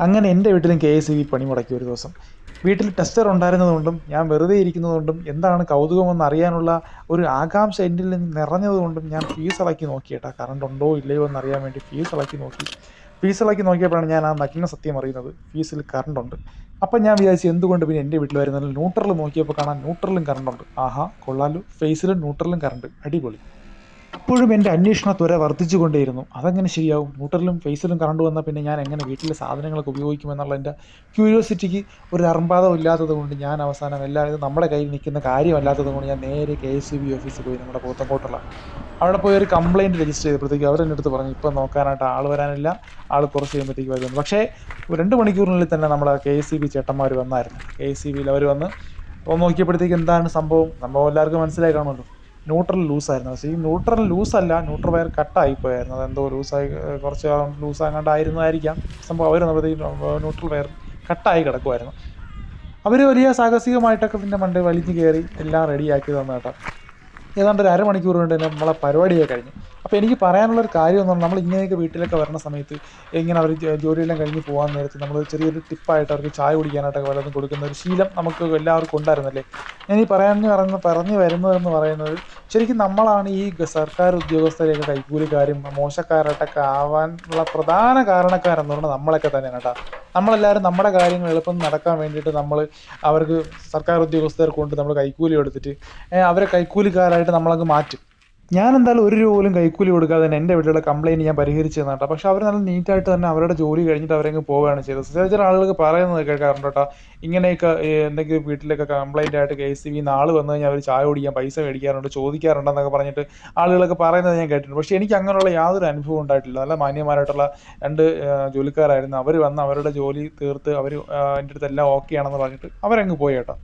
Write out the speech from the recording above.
അങ്ങനെ എന്റെ വീട്ടിലും കെ എസ് ഇ ബി പണി മുടക്കി ഒരു ദിവസം. വീട്ടിൽ ടെസ്റ്റർ ഉണ്ടായിരുന്നതുകൊണ്ടും ഞാൻ വെറുതെ ഇരിക്കുന്നതുകൊണ്ടും എന്താണ് കൗതുകമെന്ന് അറിയാനുള്ള ഒരു ആകാംക്ഷ എന്റെ നിറഞ്ഞതുകൊണ്ടും ഞാൻ ഫീസ് ഇളക്കി നോക്കിയേട്ടാ. കറണ്ട് ഉണ്ടോ ഇല്ലയോ എന്ന് അറിയാൻ വേണ്ടി ഫീസ് ഇളക്കി നോക്കി. ഫീസ് ഇളക്കി നോക്കിയപ്പോഴാണ് ഞാൻ ആ നഗ്ന സത്യം അറിയുന്നത്. ഫീസിൽ കറണ്ട് ഉണ്ട്. അപ്പം ഞാൻ വിചാരിച്ചു എന്തുകൊണ്ട് പിന്നെ എന്റെ വീട്ടിൽ വരുന്നതിൽ ന്യൂട്രൽ നോക്കിയപ്പോൾ കാണാൻ ന്യൂട്രലും കറണ്ട് ഉണ്ട്. ആഹാ കൊള്ളാലോ. ഫേസിലും ന്യൂട്രലും കറണ്ട് അടിപൊളി. അപ്പോഴും എന്റെ അന്വേഷണ ത്വര വർദ്ധിച്ചുകൊണ്ടേയിരുന്നു. അതെങ്ങനെ ശരിയാവും? മൂട്ടറിലും ഫേസിലും കറണ്ട് വന്നാൽ പിന്നെ ഞാൻ എങ്ങനെ വീട്ടിലെ സാധനങ്ങളൊക്കെ ഉപയോഗിക്കുമെന്നുള്ള എന്റെ ക്യൂരിയോസിറ്റിക്ക് ഒരു അറമ്പാതം ഇല്ലാത്തത് കൊണ്ട് ഞാൻ അവസാനം എല്ലാവരും നമ്മുടെ കയ്യിൽ നിൽക്കുന്ന കാര്യമല്ലാത്തത് കൊണ്ട് ഞാൻ നേരെ കെ എസ് ബി ഓഫീസിൽ പോയി നമ്മുടെ പോത്തങ്കോട്ടുള്ള അവിടെ പോയി ഒരു കംപ്ലയിന്റ് രജിസ്റ്റർ ചെയ്തപ്പോഴത്തേക്ക് അവരെന്റെ അടുത്ത് പറഞ്ഞു ഇപ്പം നോക്കാനായിട്ട് ആൾ വരാനില്ല. ആൾ കുറച്ച് കഴിയുമ്പോഴത്തേക്ക് വരുന്നു പക്ഷേ രണ്ട് മണിക്കൂറിനുള്ളിൽ തന്നെ നമ്മുടെ കെ എസ് സി ബി ചേട്ടന്മാർ വന്നായിരുന്നു. കെ എസ് സി ബിയിൽ അവർ വന്ന് നോക്കിയപ്പോഴത്തേക്ക് എന്താണ് സംഭവം? സംഭവം എല്ലാവർക്കും മനസ്സിലായി കാണുമല്ലോ. ന്യൂട്രൽ ലൂസായിരുന്നു പക്ഷേ ഈ ന്യൂട്രൽ ലൂസല്ല ന്യൂട്രൽ വയർ കട്ടായി പോയായിരുന്നു. അതെന്തോ ലൂസായി കുറച്ച് ലൂസാങ്ങാണ്ടായിരുന്നതായിരിക്കാം സംഭവം അവർ നമ്മുടെ ന്യൂട്രൽ വയർ കട്ടായി കിടക്കുമായിരുന്നു അവർ വലിയ സാഹസികമായിട്ടൊക്കെ പിന്നെ മണ്ടേ വലിഞ്ഞു കയറി എല്ലാം റെഡിയാക്കി തന്നു കേട്ടോ ഏതാണ്ട് ഒരു അരമണിക്കൂർ കൊണ്ട് തന്നെ നമ്മളെ പരിപാടിയൊക്കെ കഴിഞ്ഞു. അപ്പോൾ എനിക്ക് പറയാനുള്ളൊരു കാര്യം എന്ന് പറഞ്ഞാൽ നമ്മൾ ഇങ്ങനെയൊക്കെ വീട്ടിലൊക്കെ വരുന്ന സമയത്ത് ഇങ്ങനെ അവർ ജോലിയെല്ലാം കഴിഞ്ഞ് പോകാൻ നേരത്ത് നമ്മൾ ചെറിയൊരു ടിപ്പായിട്ട് അവർക്ക് ചായ കുടിക്കാനായിട്ടൊക്കെ വല്ലതും കൊടുക്കുന്ന ഒരു ശീലം നമുക്ക് എല്ലാവർക്കും ഉണ്ടായിരുന്നല്ലേ? ഞാൻ ഈ പറയാൻ പറഞ്ഞ് പറഞ്ഞു വരുന്നതെന്ന് പറയുന്നത് ശരിക്കും നമ്മളാണ് ഈ സർക്കാർ ഉദ്യോഗസ്ഥരെയൊക്കെ കൈക്കൂലിക്കാരും മോശക്കാരായിട്ടൊക്കെ ആവാനുള്ള പ്രധാന കാരണക്കാരെന്ന് പറഞ്ഞാൽ നമ്മളൊക്കെ തന്നെയാണ് കേട്ടോ. നമ്മളെല്ലാവരും നമ്മുടെ കാര്യങ്ങൾ എളുപ്പം നടക്കാൻ വേണ്ടിയിട്ട് നമ്മൾ അവർക്ക് സർക്കാർ ഉദ്യോഗസ്ഥർ കൊണ്ട് നമ്മൾ കൈക്കൂലി എടുത്തിട്ട് അവരെ കൈക്കൂലിക്കാരായിട്ട് നമ്മളങ്ങ് മാറ്റും. ഞാൻ എന്തായാലും ഒരു രൂപ പോലും കൈക്കൂലി കൊടുക്കാതെ തന്നെ എന്റെ വീട്ടിലെ കംപ്ലയിന്റ് ഞാൻ പരിഹരിച്ചു തന്നാട്ടോ പക്ഷെ അവർ നല്ല നീറ്റായിട്ട് തന്നെ അവരുടെ ജോലി കഴിഞ്ഞിട്ട് അവരങ്ങ് പോവുകയാണ് ചെയ്തത്. ചില ചില ആളുകൾക്ക് പറയുന്നത് കേൾക്കാറുണ്ട് കേട്ടോ. ഇങ്ങനെയൊക്കെ എന്തെങ്കിലും വീട്ടിലൊക്കെ കംപ്ലയിന്റ് ആയിട്ട് കെ സി ബി നാൾ വന്നു കഴിഞ്ഞാൽ അവർ ചായ കുടിക്കാൻ പൈസ മേടിക്കാറുണ്ട് ചോദിക്കാറുണ്ടെന്നൊക്കെ പറഞ്ഞിട്ട് ആളുകളൊക്കെ പറയുന്നത് ഞാൻ കേട്ടിട്ടുണ്ട്. പക്ഷെ എനിക്ക് അങ്ങനെയുള്ള യാതൊരു അനുഭവം ഉണ്ടായിട്ടില്ല. നല്ല മാന്യമാരായിട്ടുള്ള രണ്ട് ജോലിക്കാരായിരുന്നു. അവർ വന്ന് അവരുടെ ജോലി തീർത്ത് അവർ എന്റെ അടുത്ത് എല്ലാം ഓക്കെ ആണെന്ന് പറഞ്ഞിട്ട് അവരങ്ങ് പോയി കേട്ടോ.